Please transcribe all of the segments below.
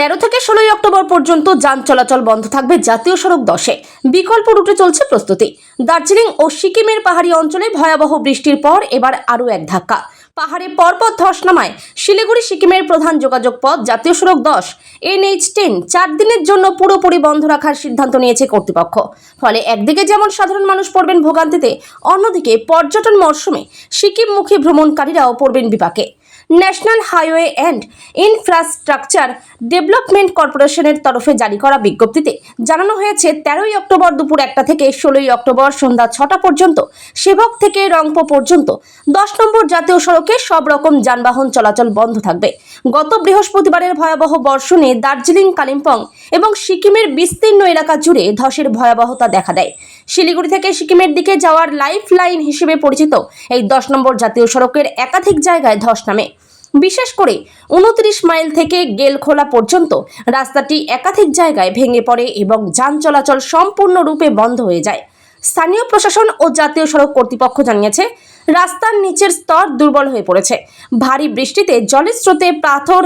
তেরো থেকে ষোলোই অক্টোবর পর্যন্ত যান চলাচল বন্ধ থাকবে জাতীয় সড়ক দশে। বিকল্প রুটে চলছে প্রস্তুতি। দার্জিলিং ও সিকিমের পাহাড়ি অঞ্চলে ভয়াবহ বৃষ্টির পর এবার আরও এক ধাক্কা। পাহাড়ে পরপর ধস নামায় শিলিগুড়ি সিকিমের প্রধান যোগাযোগ পথ জাতীয় সড়ক দশ। এনএইচ টেন চার দিনের জন্য পুরোপুরি বন্ধ রাখার সিদ্ধান্ত নিয়েছে কর্তৃপক্ষ। ফলে একদিকে যেমন সাধারণ মানুষ পড়বেন ভোগান্তিতে, অন্যদিকে পর্যটন মরশুমে সিকিমমুখী ভ্রমণকারীরাও পড়বেন বিপাকে। National highway and infrastructure development কর্পোরেশনের তরফে জারি করা বিজ্ঞপ্তিতে জানানো হয়েছে, তেরোই অক্টোবর দুপুর একটা থেকে ষোলোই অক্টোবর সন্ধ্যা ছটা পর্যন্ত, সেবক থেকে রংপো পর্যন্ত, দশ নম্বর জাতীয় সড়কে সব রকম যানবাহন চলাচল বন্ধ থাকবে। গত বৃহস্পতিবারের ভয়াবহ বর্ষণে দার্জিলিং, কালিম্পং এবং সিকিমের বিস্তীর্ণ এলাকা জুড়ে ধসের ভয়াবহতা দেখা দেয়। শিলিগুড়ি থেকে সিকিমের দিকে যাওয়ার লাইফ লাইন হিসেবে পরিচিত এই দশ নম্বর জাতীয় সড়কের একাধিক জায়গায় ধস নামে। বিশেষ করে উনত্রিশ মাইল থেকে গেলখোলা পর্যন্ত রাস্তাটি একাধিক জায়গায় ভেঙে পড়ে এবং যান চলাচল সম্পূর্ণরূপে বন্ধ হয়ে যায়। স্থানীয় প্রশাসন ও জাতীয় সড়ক কর্তৃপক্ষ জানিয়েছে, রাস্তার নিচের স্তর দুর্বল হয়ে পড়েছে। ভারী বৃষ্টিতে জলের স্রোতে পাথর,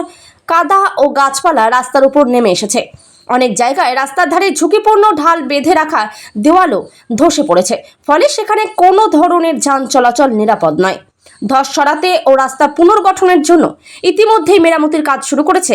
কাদা ও গাছপালা রাস্তার উপর নেমে এসেছে। অনেক জায়গায় রাস্তার ধারে ঝুঁকিপূর্ণ ঢাল বেঁধে রাখা দেওয়ালও ধসে পড়েছে। ফলে সেখানে কোনো ধরনের যান চলাচল নিরাপদ নয়। ধস সরাতে ও রাস্তা পুনর্গঠনের জন্য ইতিমধ্যেই মেরামতির কাজ শুরু করেছে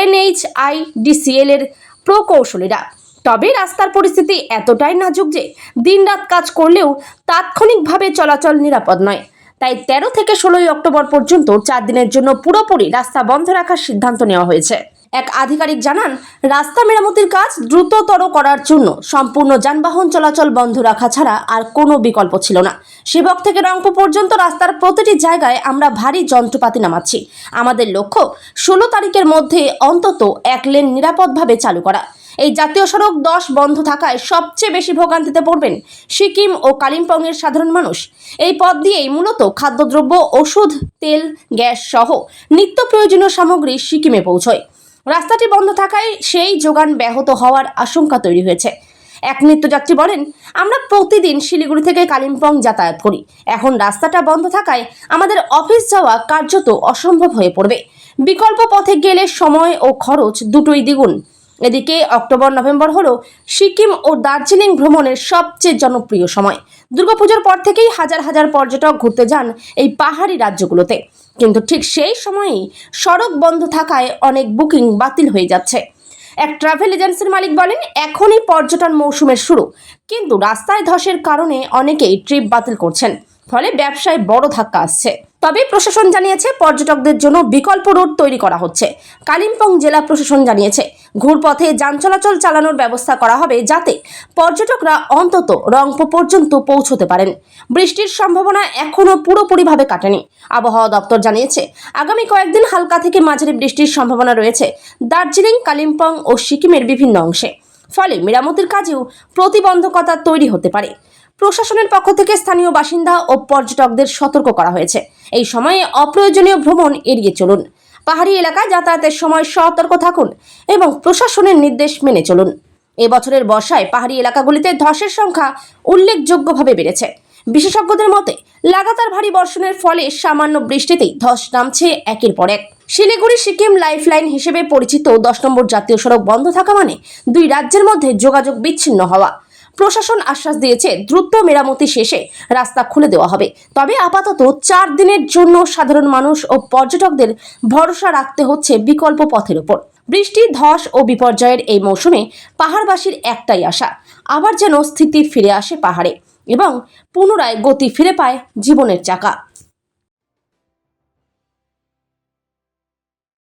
এনএইচআইডিসিএল এর প্রকৌশলীরা। তবে রাস্তার পরিস্থিতি এতটাই নাজুক যে দিনরাত কাজ করলেও তাৎক্ষণিকভাবে চলাচল নিরাপদ নয়। তাই তেরো থেকে ষোলোই অক্টোবর পর্যন্ত চার দিনের জন্য পুরোপুরি রাস্তা বন্ধ রাখার সিদ্ধান্ত নেওয়া হয়েছে। এক আধিকারিক জানান, রাস্তা মেরামতির কাজ দ্রুততর করার জন্য সম্পূর্ণ যানবাহন চলাচল বন্ধ রাখা ছাড়া আর কোনো বিকল্প ছিল না। সেবক থেকে রংপুর পর্যন্ত রাস্তার প্রতিটি জায়গায় আমরা ভারী যন্ত্রপাতি নামাচ্ছি। আমাদের লক্ষ্য, ষোলো তারিখের মধ্যে অন্তত এক লেন নিরাপদভাবে চালু করা। এই জাতীয় সড়ক দশ বন্ধ থাকায় সবচেয়ে বেশি ভোগান্তিতে পড়বেন সিকিম ও কালিম্পংয়ের সাধারণ মানুষ। এই পথ দিয়েই মূলত খাদ্যদ্রব্য, ওষুধ, তেল, গ্যাস সহ নিত্য প্রয়োজনীয় সামগ্রী সিকিমে পৌঁছয়। রাস্তাটি বন্ধ থাকায় সেই যোগান ব্যাহত হওয়ার আশঙ্কা তৈরি হয়েছে। এক নিত্যযাত্রী বলেন, আমরা প্রতিদিন শিলিগুড়ি থেকে কালিম্পং যাতায়াত করি। এখন রাস্তাটা বন্ধ থাকায় আমাদের অফিস যাওয়া কার্যত অসম্ভব হয়ে পড়বে। বিকল্প পথে গেলে সময় ও খরচ দুটোই দ্বিগুণ। এদিকে অক্টোবর নভেম্বর হলো সিকিম ও দার্জিলিং ভ্রমণের সবচেয়ে জনপ্রিয় সময়। দুর্গাপুজোর পর থেকেই হাজার হাজার পর্যটক ঘুরতে যান এই পাহাড়ি রাজ্যগুলোতে। কিন্তু ঠিক সেই সময়েই সড়ক বন্ধ থাকায় অনেক বুকিং বাতিল হয়ে যাচ্ছে। এক ট্রাভেল এজেন্সির মালিক বলেন, এখনই পর্যটন মৌসুমের শুরু। কিন্তু রাস্তায় ধসের কারণে অনেকেই ট্রিপ বাতিল করছেন। ফলে ব্যবসায় বড় ধাক্কা আসছে। তবে প্রশাসন জানিয়েছে পর্যটকদের জন্য বিকল্প রুট তৈরি করা হচ্ছে। কালিম্পং জেলা প্রশাসন জানিয়েছে, ঘুরপথে যান চলাচল চালানোর ব্যবস্থা করা হবে যাতে পর্যটকরা অন্তত রংপো পর্যন্ত পৌঁছতে পারেন। বৃষ্টির সম্ভাবনা এখনও পুরোপুরিভাবে কাটেনি। আবহাওয়া দপ্তর জানিয়েছে, আগামী কয়েকদিন হালকা থেকে মাঝারি বৃষ্টির সম্ভাবনা রয়েছে দার্জিলিং, কালিম্পং ও সিকিমের বিভিন্ন অংশে। ফলে মেরামতির কাজেও প্রতিবন্ধকতা তৈরি হতে পারে। প্রশাসনের পক্ষ থেকে স্থানীয় বাসিন্দা ও পর্যটকদের সতর্ক করা হয়েছে। এই সময়ে অপ্রয়োজনীয় ভ্রমণ এড়িয়ে চলুন। পাহাড়ি এলাকায় যাতায়াতের সময় সতর্ক থাকুন এবং প্রশাসনের নির্দেশ মেনে চলুন। এবছরের বর্ষায় পাহাড়ি এলাকাগুলিতে ধসের সংখ্যা উল্লেখযোগ্যভাবে বেড়েছে। বিশেষজ্ঞদের মতে, লাগাতার ভারী বর্ষণের ফলে সামান্য বৃষ্টিতেই ধস নামছে একের পর এক। শিলিগুড়ি সিকিম লাইফলাইন হিসেবে পরিচিত দশ নম্বর জাতীয় সড়ক বন্ধ থাকা মানে দুই রাজ্যের মধ্যে যোগাযোগ বিচ্ছিন্ন হওয়া। প্রশাসন আশ্বাস দিয়েছে, দ্রুত মেরামতি শেষে রাস্তা খুলে দেওয়া হবে। তবে আপাতত চার দিনের জন্য সাধারণ মানুষ ও পর্যটকদের ভরসা রাখতে হচ্ছে বিকল্প পথের উপর বৃষ্টি, ধস ও বিপর্যয়ের এই মৌসুমে পাহাড়বাসীর একটাই আশা, আবার যেন স্থিতি ফিরে আসে পাহাড়ে এবং পুনরায় গতি ফিরে পায় জীবনের চাকা।